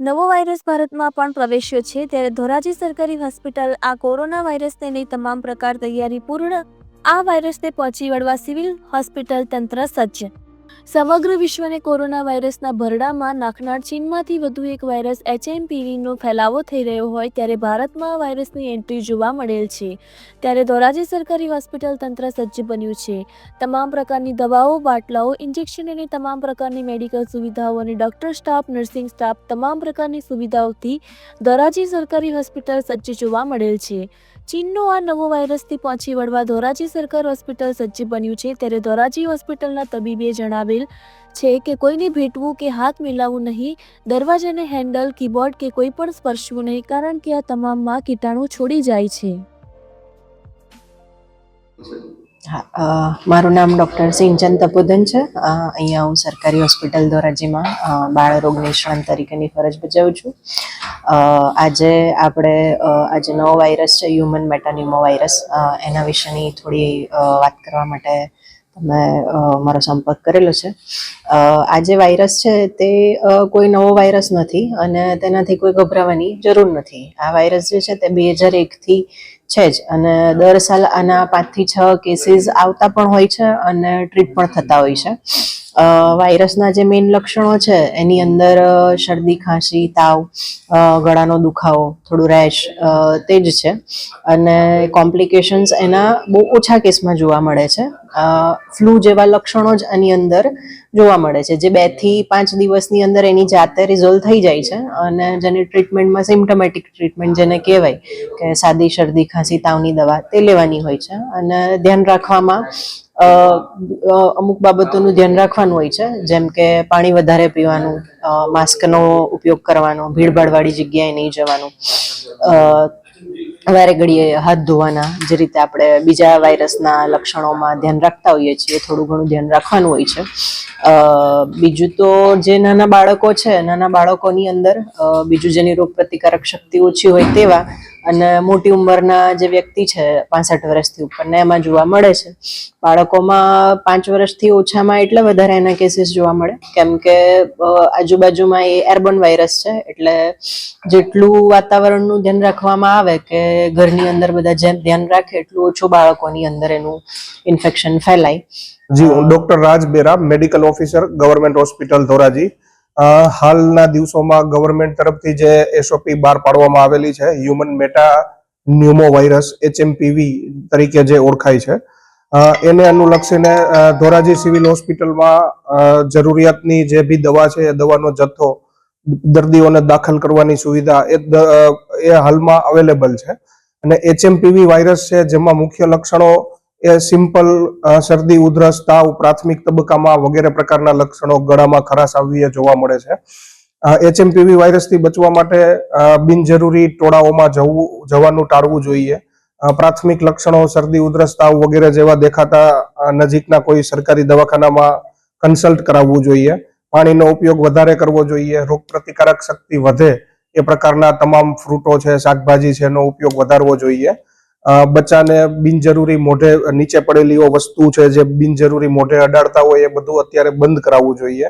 નવો વાયરસ ભારતમાં પણ પ્રવેશ્યો છે, ત્યારે ધોરાજી સરકારી હોસ્પિટલ આ કોરોના વાયરસને લઈ તમામ પ્રકાર તૈયારી પૂર્ણ. આ વાયરસને પહોંચી વળવા સિવિલ હોસ્પિટલ તંત્ર સજ્જ. સમગ્ર વિશ્વને કોરોના વાયરસના ભરડામાં નાખનાર ચીનમાંથી વધુ એક વાયરસ એચએમપીવીનો ફેલાવો થઈ રહ્યો હોય ત્યારે ભારતમાં આ વાયરસની એન્ટ્રી જોવા મળેલ છે. ત્યારે ધોરાજી સરકારી હોસ્પિટલ તંત્ર સજ્જ બન્યું છે. તમામ પ્રકારની દવાઓ, બાટલાઓ, ઇન્જેક્શન અને તમામ પ્રકારની મેડિકલ સુવિધાઓ અને ડોક્ટર સ્ટાફ, નર્સિંગ સ્ટાફ, તમામ પ્રકારની સુવિધાઓથી ધોરાજી સરકારી હોસ્પિટલ સજ્જ જોવા મળેલ છે. ચીનનો આ નવો વાયરસથી પહોંચી વળવા ધોરાજી સરકાર હોસ્પિટલ સજ્જ બન્યું છે, ત્યારે ધોરાજી હોસ્પિટલના તબીબે જણાવેલ છે કે કોઈને ભેટવું કે હાથ મિલાવવું નહીં, દરવાજાને હેન્ડલ, કીબોર્ડ કે કોઈ પણ સ્પર્શવું નહીં, કારણ કે આ તમામમાં કીટાણુ છોડી જાય છે. મારું નામ ડૉક્ટર સિંચન તપોધન છે. અહીંયા હું સરકારી હોસ્પિટલ ધોરાજીમાં બાળ બાળરોગ નિષ્ણાંત તરીકેની ફરજ બજાવું છું. આજે આપણે આજે નવો વાયરસ છે હ્યુમન મેટાનિમો વાયરસ એના વિશેની થોડી વાત કરવા માટે તમે મારો સંપર્ક કરેલો છે. આ જે વાયરસ છે તે કોઈ નવો વાયરસ નથી અને તેનાથી કોઈ ગભરાવાની જરૂર નથી. આ વાયરસ જે છે તે બે હજાર એકથી છે જ અને દર સાલ આના પાંચથી છ કેસીસ આવતા પણ હોય છે અને ટ્રીટ પણ થતા હોય છે. વાયરસના જે મેઇન લક્ષણો છે, એની અંદર શરદી, ખાંસી, તાવ ગળાનો દુખાવો, થોડું રેશ તે જ છે. અને કોમ્પ્લિકેશન્સ એના બહુ ઓછા કેસમાં જોવા મળે છે. ફ્લૂ જેવા લક્ષણો જ આની અંદર જોવા મળે છે. જે બેથી પાંચ દિવસની અંદર એની જાતે રિઝોલ્વ થઈ જાય છે અને જેની ટ્રીટમેન્ટમાં સિમ્ટોમેટિક ટ્રીટમેન્ટ જેને કહેવાય, કે સાદી, શરદી, ખાંસી, તાવની દવા તે લેવાની હોય છે. અને ધ્યાન રાખવામાં અમુક બાબતોનું ધ્યાન રાખવાનું હોય છે. જેમ કે પાણી વધારે પીવાનું માસ્કનો ઉપયોગ કરવાનો, ભીડભાડવાળી જગ્યાએ નહીં જવાનું વારે ઘડીએ હાથ ધોવાના જે રીતે આપણે બીજા વાયરસના લક્ષણોમાં ધ્યાન રાખતા હોઈએ છીએ, થોડું ઘણું ધ્યાન રાખવાનું હોય છે. બીજું તો જે નાના બાળકો છે, નાના બાળકોની અંદર બીજું જેની રોગ પ્રતિકારક શક્તિ ઓછી હોય તેવા અને મોટી ઉંમરના જે વ્યક્તિ છે, પાસઠ વર્ષથી ઉપરને, એમાં જોવા મળે છે. બાળકોમાં પાંચ વર્ષથી ઓછામાં એટલે વધારે એના કેસીસ જોવા મળે. કેમ કે આજુબાજુમાં એ એરબોન વાયરસ છે, એટલે જેટલું વાતાવરણનું ધ્યાન રાખવામાં આવે કે ઘરની અંદર બધા જેમ ધ્યાન રાખે, એટલું ઓછું બાળકોની અંદર એનું ઇન્ફેક્શન ફેલાય. જી, હું doctor Raj Bera medical officer government hospital Dhoraji. હાલના દિવસોમાં ગવર્મેન્ટ તરફથી જે એસઓપી બહાર પાડવામાં આવેલી છે human meta pneumo virus HMPV તરીકે જે ઓળખાય છે એને અનુલક્ષીને ધોરાજી સિવિલ હોસ્પિટલમાં જરૂરિયાતની જે બી દવા છે, એ દવાનો જથ્થો, દર્દીઓને દાખલ કરવાની સુવિધા એ એ હાલમાં અવેલેબલ છે. અને એચએમપીવી વાયરસ છે, જેમાં મુખ્ય લક્ષણો એ સિમ્પલ શરદી, ઉધરસ, તાવ, પ્રાથમિક તબક્કામાં વગેરે પ્રકારના લક્ષણો ગળામાં ખરાશ આવવી જોવા મળે છે. એચએમપીવી વાયરસથી બચવા માટે બિનજરૂરી ટોળાઓમાં જવું, જવાનું ટાળવું જોઈએ. પ્રાથમિક લક્ષણો શરદી, ઉધરસ, તાવ વગેરે જેવા દેખાતા નજીકના કોઈ સરકારી દવાખાનામાં કન્સલ્ટ કરાવવું જોઈએ. પાણીનો ઉપયોગ વધારે કરવો જોઈએ. રોગ પ્રતિકારક શક્તિ વધે. એ પ્રકારના તમામ ફ્રૂટો છે, શાકભાજી છે, એનો ઉપયોગ વધારવો જોઈએ. બચ્ચાને બિનજરૂરી મોઢે નીચે પડેલી વસ્તુ છે જે બિનજરૂરી મોઢે અડાડતા હોય એ બધું અત્યારે બંધ કરાવવું જોઈએ.